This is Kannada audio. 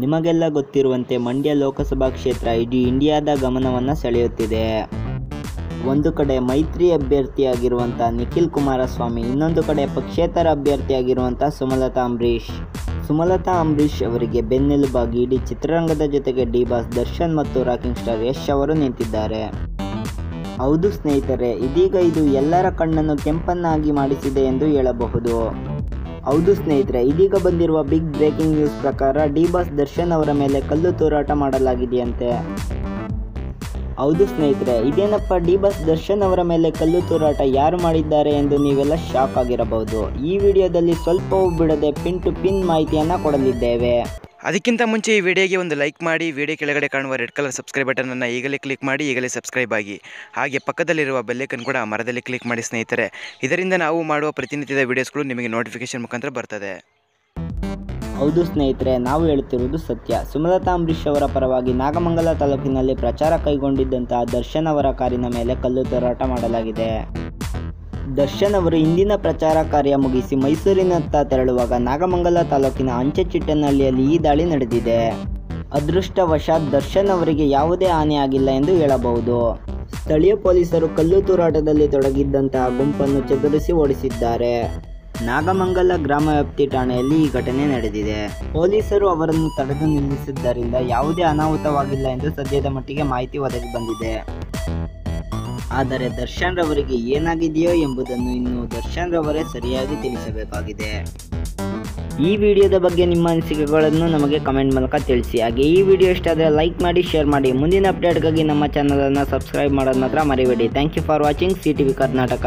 ನಿಮಗೆಲ್ಲ ಗೊತ್ತಿರುವಂತೆ ಮಂಡ್ಯ ಲೋಕಸಭಾ ಕ್ಷೇತ್ರ ಇಡೀ ಇಂಡಿಯಾದ ಗಮನವನ್ನು ಸೆಳೆಯುತ್ತಿದೆ. ಒಂದು ಕಡೆ ಮೈತ್ರಿ ಅಭ್ಯರ್ಥಿಯಾಗಿರುವಂಥ ನಿಖಿಲ್ ಕುಮಾರಸ್ವಾಮಿ, ಇನ್ನೊಂದು ಕಡೆ ಪಕ್ಷೇತರ ಅಭ್ಯರ್ಥಿಯಾಗಿರುವಂಥ ಸುಮಲತಾ ಅಂಬರೀಷ್. ಸುಮಲತಾ ಅಂಬರೀಷ್ ಅವರಿಗೆ ಬೆನ್ನೆಲುಬಾಗಿ ಇಡೀ ಚಿತ್ರರಂಗದ ಜೊತೆಗೆ ಡಿ ಬಾಸ್ ದರ್ಶನ್ ಮತ್ತು ರಾಕಿಂಗ್ ಸ್ಟಾರ್ ಯಶ್ ಅವರು ನಿಂತಿದ್ದಾರೆ. ಹೌದು ಸ್ನೇಹಿತರೆ, ಇದೀಗ ಇದು ಎಲ್ಲರ ಕಣ್ಣನ್ನು ಕೆಂಪನ್ನಾಗಿ ಮಾಡಿಸಿದೆ ಎಂದು ಹೇಳಬಹುದು. ಹೌದು ಸ್ನೇಹಿತರೆ, ಇದೀಗ ಬಂದಿರುವ ಬಿಗ್ ಬ್ರೇಕಿಂಗ್ ನ್ಯೂಸ್ ಪ್ರಕಾರ ಡಿ ಬಾಸ್ ದರ್ಶನ್ ಅವರ ಮೇಲೆ ಕಲ್ಲು ತೂರಾಟ ಮಾಡಲಾಗಿದೆಯಂತೆ. ಹೌದು ಸ್ನೇಹಿತರೆ, ಇದೇನಪ್ಪ ಡಿ ಬಾಸ್ ದರ್ಶನ್ ಅವರ ಮೇಲೆ ಕಲ್ಲು ತೂರಾಟ ಯಾರು ಮಾಡಿದ್ದಾರೆ ಎಂದು ನೀವೆಲ್ಲ ಶಾಕ್ ಆಗಿರಬಹುದು. ಈ ವಿಡಿಯೋದಲ್ಲಿ ಸ್ವಲ್ಪವೂ ಬಿಡದೆ ಪಿನ್ ಟು ಪಿನ್ ಮಾಹಿತಿಯನ್ನು ಕೊಡಲಿದ್ದೇವೆ. ಅದಕ್ಕಿಂತ ಮುಂಚೆ ಈ ವಿಡಿಯೋಗೆ ಒಂದು ಲೈಕ್ ಮಾಡಿ, ವಿಡಿಯೋ ಕೆಳಗಡೆ ಕಾಣುವ ರೆಡ್ ಕಲರ್ ಸಬ್ಸ್ಕ್ರೈಬ್ ಬಟನನ್ನು ಈಗಲೇ ಕ್ಲಿಕ್ ಮಾಡಿ, ಈಗಲೇ ಸಬ್ಸ್ಕ್ರೈಬ್ ಆಗಿ. ಹಾಗೆ ಪಕ್ಕದಲ್ಲಿರುವ ಬೆಲ್ಲೈಕನ್ ಕೂಡ ಮರದಲ್ಲಿ ಕ್ಲಿಕ್ ಮಾಡಿ ಸ್ನೇಹಿತರೆ. ಇದರಿಂದ ನಾವು ಮಾಡುವ ಪ್ರತಿನಿತ್ಯದ ವಿಡಿಯೋಸ್ಗಳು ನಿಮಗೆ ನೋಟಿಫಿಕೇಶನ್ ಮುಖಾಂತರ ಬರ್ತದೆ. ಹೌದು ಸ್ನೇಹಿತರೆ, ನಾವು ಹೇಳುತ್ತಿರುವುದು ಸತ್ಯ. ಸುಮಲತಾ ಅಂಬರೀಷ್ ಅವರ ಪರವಾಗಿ ನಾಗಮಂಗಲ ತಾಲೂಕಿನಲ್ಲಿ ಪ್ರಚಾರ ಕೈಗೊಂಡಿದ್ದಂತಹ ದರ್ಶನ್ ಅವರ ಕಾರಿನ ಮೇಲೆ ಕಲ್ಲು ತೋರಾಟ ಮಾಡಲಾಗಿದೆ. ದರ್ಶನ್ ಅವರು ಇಂದಿನ ಪ್ರಚಾರ ಕಾರ್ಯ ಮುಗಿಸಿ ಮೈಸೂರಿನತ್ತ ತೆರಳುವಾಗ ನಾಗಮಂಗಲ ತಾಲೂಕಿನ ಅಂಚೆ ಚಿಟ್ಟನಹಳ್ಳಿಯಲ್ಲಿ ಈ ದಾಳಿ ನಡೆದಿದೆ. ಅದೃಷ್ಟವಶಾತ್ ದರ್ಶನ್ ಅವರಿಗೆ ಯಾವುದೇ ಹಾನಿಯಾಗಿಲ್ಲ ಎಂದು ಹೇಳಬಹುದು. ಸ್ಥಳೀಯ ಪೊಲೀಸರು ಕಲ್ಲು ತೂರಾಟದಲ್ಲಿ ತೊಡಗಿದ್ದಂತಹ ಗುಂಪನ್ನು ಚದುರಿಸಿ ಓಡಿಸಿದ್ದಾರೆ. ನಾಗಮಂಗಲ ಗ್ರಾಮ ವ್ಯಾಪ್ತಿ ಠಾಣೆಯಲ್ಲಿ ಈ ಘಟನೆ ನಡೆದಿದೆ. ಪೊಲೀಸರು ಅವರನ್ನು ತಡೆದು ನಿಲ್ಲಿಸಿದ್ದರಿಂದ ಯಾವುದೇ ಅನಾಹುತವಾಗಿಲ್ಲ ಎಂದು ಸದ್ಯದ ಮಟ್ಟಿಗೆ ಮಾಹಿತಿ ಒದಗಿ ಬಂದಿದೆ. ಆದರೆ ದರ್ಶನ್ ರವರಿಗೆ ಏನಾಗಿದೆಯೋ ಎಂಬುದನ್ನು ಇನ್ನು ದರ್ಶನ್ ರವರೇ ಸರಿಯಾಗಿ ತಿಳಿಸಬೇಕಾಗಿದೆ. ಈ ವಿಡಿಯೋದ ಬಗ್ಗೆ ನಿಮ್ಮ ಅನಿಸಿಕೆಗಳನ್ನು ನಮಗೆ ಕಮೆಂಟ್ ಮೂಲಕ ತಿಳಿಸಿ. ಹಾಗೆ ಈ ವಿಡಿಯೋ ಇಷ್ಟ ಆದರೆ ಲೈಕ್ ಮಾಡಿ, ಶೇರ್ ಮಾಡಿ. ಮುಂದಿನ ಅಪ್ಡೇಟ್ಗಾಗಿ ನಮ್ಮ ಚಾನಲನ್ನು ಸಬ್ಸ್ಕ್ರೈಬ್ ಮಾಡೋದು ಮಾತ್ರ ಮರಿಬೇಡಿ. Thank you for watching C T V Karnataka